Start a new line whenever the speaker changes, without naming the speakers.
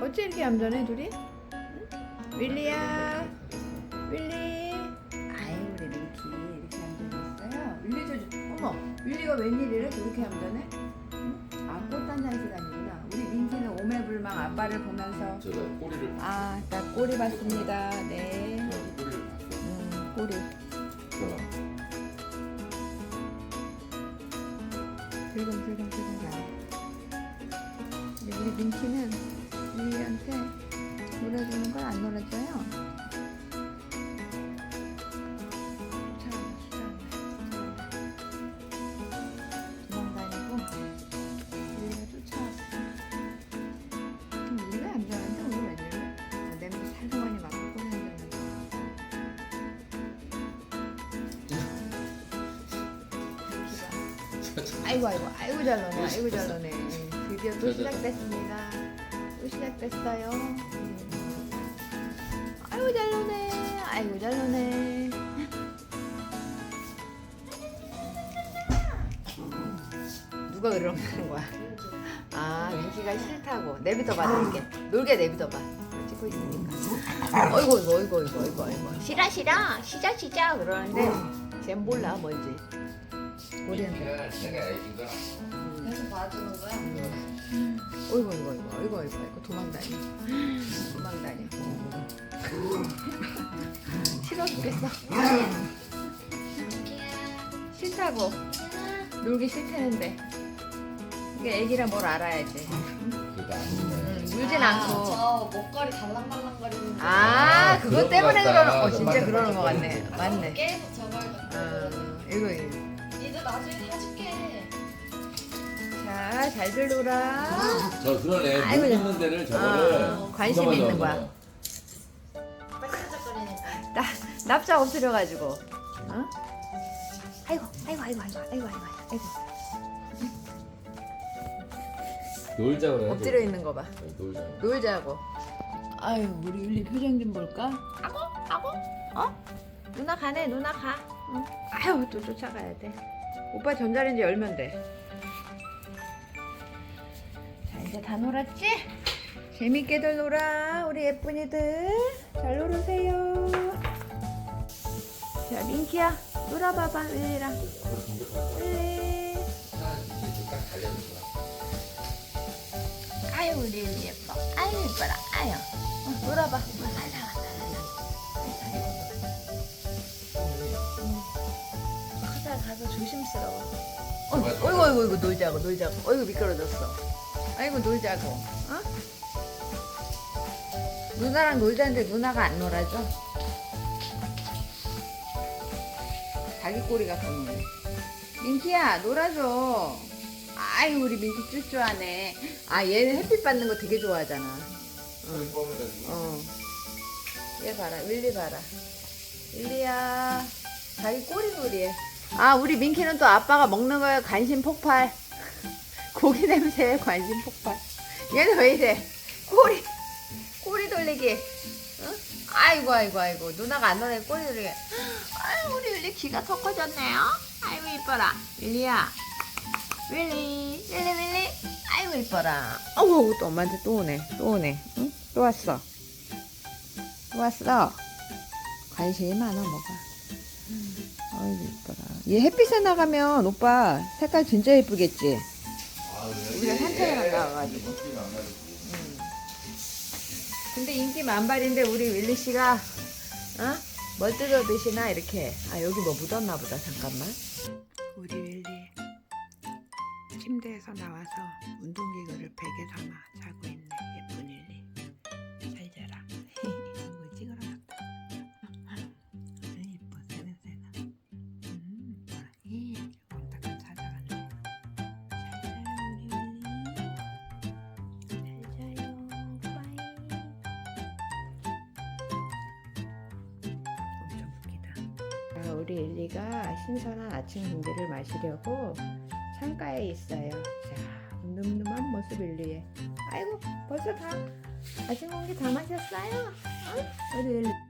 어째 이렇게 얌전해 둘이? 응? 윌리야 윌리. 아유 우리 링키 이렇게 얌전했어요? 윌리 저 어머 윌리가 웬일이래? 저렇게 얌전해? 응? 아 꽃 단장 시간이구나. 우리 링키는 오매불망 아빠를 보면서.
제가 꼬리를
아딱 꼬리 봤습니다. 네.
제가 꼬리를 봤어요.
음, 꼬리.
제가.
들금들금들금 근데 우리 링키는 윌리한테 놀아주는 걸 안 놀아줘요? 아이고 아이고. 아이고 잘 노네. 아이고 잘 노네. 드디어 또 시작됐습니다 또 시작됐어요. 음. 아이고 잘 노네. 아이고 잘 노네. 누가 그러는 거야? 아 민키가 싫다고. 내비둬 봐 놀게 놀게 내비둬 봐. 찍고 있으니까. 어이구 어이구 어이구 어이구 어이구. 싫어 싫어. 시작 시작. 그러는데 쟨 몰라 뭔지
애긴가?
계속 봐주는 거야?
어이구 어이구 어이구 어이구 어이구 어이구. 도망다니. 도망다니. 싫어 죽겠어. 싫다고. 놀기 싫다는데. 이게 애기라 뭘 알아야지. 응,
먹네.
울진 않고.
저 목걸이 달랑달랑거리는 거.
아 그것 때문에. 그러는 어 진짜 그러는 거 같네. 맞네.
계속 저걸.
어 이거 이거
나중에 사줄게.
자 잘들 놀아
저 그러네.
아이고,
물 있는 데를 저거를
어, 관심
누가
있는 거야.
봐.
반짝반짝거리니까.
나 납작 엎드려가지고 어? 아이고 아이고 아이고 아이고 아이고 아이고 아이고
놀자 그래.
엎드려 있는 거 봐.
놀자.
놀자고. 아유 우리 율리 표정 좀 볼까? 아고 아고 어? 누나 가네 누나 가. 응. 아유 또 쫓아가야 돼. 오빠 전자레인지 열면 돼. 자 이제 다 놀았지? 재밌게들 놀아 우리 예쁜이들 잘 놀으세요. 자 민키야 놀아봐봐
달려는 거야.
아유 우리 율리 예뻐 아유 예뻐라 아유 어, 놀아봐 어, 살살 조심스러워. 어이구 어이구 어이구 어이구, 놀자고 놀자고. 어이구 미끄러졌어. 아이고 놀자고. 어? 누나랑 놀자는데 누나가 안 놀아줘? 자기 꼬리가 거네 민키야 놀아줘. 아유 우리 민키 쭈쭈하네. 아 얘는 햇빛 받는 거 되게 좋아하잖아. 응. 어. 얘 봐라, 윌리 봐라. 윌리야, 자기 꼬리 놀이해. 아, 우리 민키는 또 아빠가 먹는 거에 관심 폭발. 고기 냄새에 관심 폭발. 얘는 왜 이래? 꼬리, 꼬리 돌리기. 응? 아이고, 아이고, 아이고. 누나가 안 노래 꼬리 돌리기. 아유, 우리 윌리 귀가 더 커졌네요. 아이고, 이뻐라. 윌리야. 윌리, 윌리, 윌리. 아이고, 이뻐라. 어우, 또 엄마한테 또 오네. 또 오네. 응? 또 왔어. 또 왔어. 관심이 많아, 뭐가. 아이고, 이뻐라. 얘 햇빛에 나가면 오빠 색깔 진짜 예쁘겠지? 우리가 산책을 나가가지고. 음. 근데 인기 만발인데 우리 윌리 씨가 어? 뭘 뜯어 드시나 이렇게 아 여기 뭐 묻었나 보다 잠깐만 우리 윌리 침대에서 나와서 운동기구를 베개 삼아 우리 일리가 신선한 아침 공기를 마시려고 창가에 있어요 자 늠름한 모습 일리에 아이고 벌써 다 아침 공기 다 마셨어요? 어? 우리 일리